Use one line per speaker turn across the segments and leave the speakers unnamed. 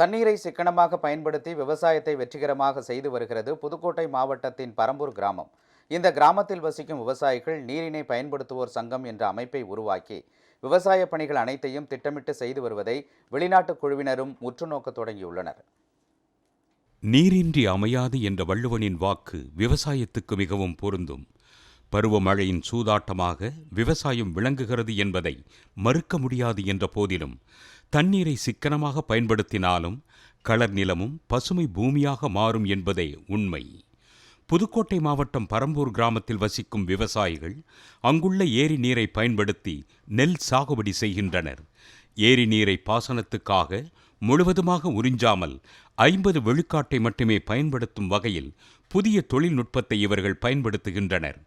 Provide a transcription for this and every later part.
தண்ணீரை சிக்கனமாக பயன்படுத்தி விவசாயத்தை வெற்றிகரமாக செய்து வருகிறது புதுக்கோட்டை மாவட்டத்தின் பரம்பூர் கிராமம். இந்த கிராமத்தில் வசிக்கும் விவசாயிகள் நீரினை பயன்படுத்துவோர் சங்கம் என்ற அமைப்பை உருவாக்கி விவசாய பணிகள் அனைத்தையும் திட்டமிட்டு செய்து வருவதை வெளிநாட்டு குழுவினரும் உற்றுநோக்க தொடங்கியுள்ளனர்.
நீரின்றி அமையாது என்ற வள்ளுவனின் வாக்கு விவசாயத்துக்கு மிகவும் பொருந்தும். பருவமழையின் சூதாட்டமாக விவசாயம் விளங்குகிறது என்பதை மறுக்க முடியாது என்ற போதிலும் தண்ணீரை சிக்கனமாக பயன்படுத்தினாலும் களர் நிலமும் பசுமை பூமியாக மாறும் என்பதே உண்மை. புதுக்கோட்டை மாவட்டம் பரம்பூர் கிராமத்தில் வசிக்கும் விவசாயிகள் அங்குள்ள ஏரி நீரை பயன்படுத்தி நெல் சாகுபடி செய்கின்றனர். ஏரி நீரை பாசனத்துக்காக முழுவதுமாக உறிஞ்சாமல் ஐம்பது விழுக்காட்டை மட்டுமே பயன்படுத்தும் வகையில் புதிய தொழில்நுட்பத்தை இவர்கள் பயன்படுத்துகின்றனர்.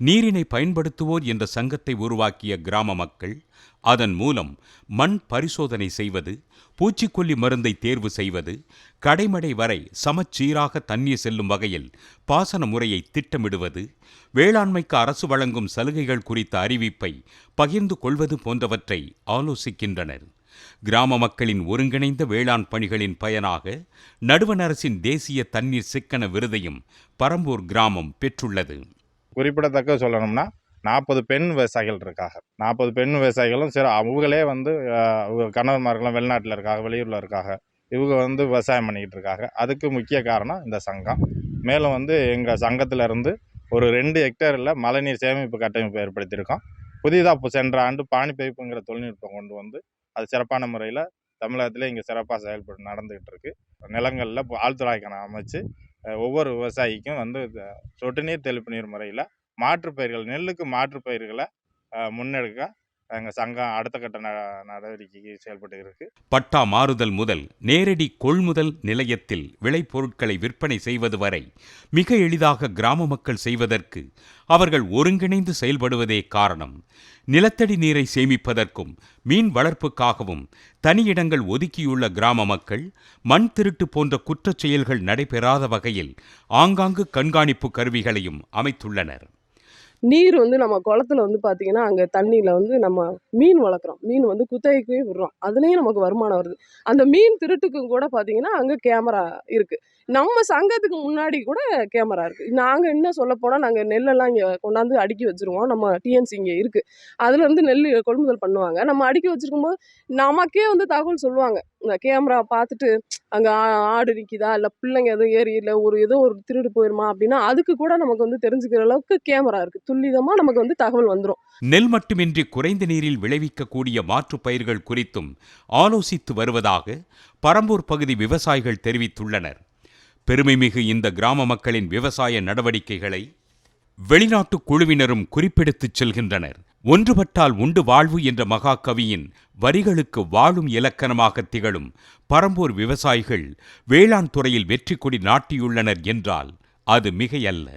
நீரினை பயன்படுத்துவோர் என்ற சங்கத்தை உருவாக்கிய கிராம மக்கள் அதன் மூலம் மண் பரிசோதனை செய்வது பூச்சிக்கொல்லி மருந்தை தேர்வு செய்வது கடைமடை வரை சமச்சீராக தண்ணீர் செல்லும் வகையில் பாசன முறையை திட்டமிடுவது வேளாண்மைக்கு அரசு வழங்கும் சலுகைகள் குறித்த அறிவிப்பை பகிர்ந்து கொள்வது போன்றவற்றை ஆலோசிக்கின்றனர். கிராம மக்களின் ஒருங்கிணைந்த வேளாண் பணிகளின் பயனாக நடுவண் அரசின் தேசிய தண்ணீர் சிக்கன விருதையும் பரம்பூர் கிராமம் பெற்றுள்ளது.
குறிப்பிடத்தக்க சொல்லணும்னா நாற்பது பெண் விவசாயிகள் இருக்காங்க. நாற்பது பெண் விவசாயிகளும் சரி அவங்களே வந்து அவங்க கணவன்மார்களும் வெளிநாட்டில் இருக்காங்க வெளியூரில் இருக்காங்க. இவங்க வந்து விவசாயம் பண்ணிக்கிட்டு இருக்காங்க. அதுக்கு முக்கிய காரணம் இந்த சங்கம். மேலும் வந்து எங்கள் சங்கத்திலேருந்து ஒரு ரெண்டு ஹெக்டேரில் மழைநீர் சேமிப்பு கட்டமைப்பு ஏற்படுத்தியிருக்கோம். புதிதாக இப்போ சென்ற ஆண்டு பானி பைப்புங்கிற தொழில்நுட்பம் கொண்டு வந்து அது சிறப்பான முறையில் தமிழகத்தில் இங்கே சிறப்பாக செயல்பட்டு நடந்துக்கிட்டு இருக்குது நிலங்களில் இப்போ அமைச்சு ஒவ்வொரு விவசாயிக்கும் வந்து சொட்டு நீர் தெளிப்பு நீர் முறையில் மாற்றுப்பயிர்கள் நெல்லுக்கு மாற்றுப்பயிர்களை முன்னெடுக்க எங்கள் சங்கம் அடுத்த கட்ட ந நடவடிக்கைக்கு செயல்பட்டு இருக்கு
பட்டா மாறுதல் முதல் நேரடி கொள்முதல் நிலையத்தில் விளைபொருட்களை விற்பனை செய்வது வரை மிக எளிதாக கிராம மக்கள் செய்வதற்கு அவர்கள் ஒருங்கிணைந்து செயல்படுவதே காரணம். நிலத்தடி நீரை சேமிப்பதற்கும் மீன் வளர்ப்புக்காகவும் தனியிடங்கள் ஒதுக்கியுள்ள கிராம மக்கள் மண் திருட்டு போன்ற குற்றச் செயல்கள் நடைபெறாத வகையில் ஆங்காங்கு கண்காணிப்பு கருவிகளையும் அமைத்துள்ளனர்.
நீர் வந்து நம்ம குளத்துல வந்து பார்த்தீங்கன்னா அங்கே தண்ணியில் வந்து நம்ம மீன் வளர்க்குறோம். மீன் வந்து குத்தகைக்கு விடுறோம். அதுலேயும் நமக்கு வருமானம் வருது. அந்த மீன் திருட்டுக்கும் கூட பார்த்திங்கன்னா அங்கே கேமரா இருக்குது நம்ம சங்கத்துக்கு முன்னாடி கூட கேமரா இருக்குது நாங்கள் என்ன சொல்ல போனால் நாங்கள் நெல்லெல்லாம் இங்கே கொண்டாந்து அடுக்கி வச்சுருவோம். நம்ம டிஎன்சி இங்கே இருக்குது அதில் வந்து நெல் கொள்முதல் பண்ணுவாங்க. நம்ம அடுக்கி வச்சிருக்கும்போது நமக்கே வந்து தகவல் சொல்லுவாங்க. கேமரா பார்த்துட்டு அங்கே ஆடு நிற்கிதா இல்லை பிள்ளைங்க எதுவும் ஏறி இல்லை ஒரு ஏதோ ஒரு திருடு போயிருமா அப்படின்னா அதுக்கு கூட நமக்கு வந்து தெரிஞ்சுக்கிற அளவுக்கு கேமரா இருக்குது துல்லிதமாக நமக்கு வந்து தகவல் வந்துடும்
நெல் மட்டுமின்றி குறைந்த நீரில் விளைவிக்கக்கூடிய மாற்றுப் பயிர்கள் குறித்தும் ஆலோசித்து வருவதாக பரம்பூர் பகுதி விவசாயிகள் தெரிவித்துள்ளனர். பெருமைமிகு இந்த கிராம மக்களின் விவசாய நடவடிக்கைகளை வெளிநாட்டு குழுவினரும் குறிப்பெடுத்துச் செல்கின்றனர். ஒன்றுபட்டால் உண்டு வாழ்வு என்ற மகாகவியின் வரிகளுக்கு வாழும் இலக்கணமாக திகழும் பரம்பூர் விவசாயிகள் வேளாண் துறையில் வெற்றி கொடி நாட்டியுள்ளனர் என்றால் அது மிகையல்ல.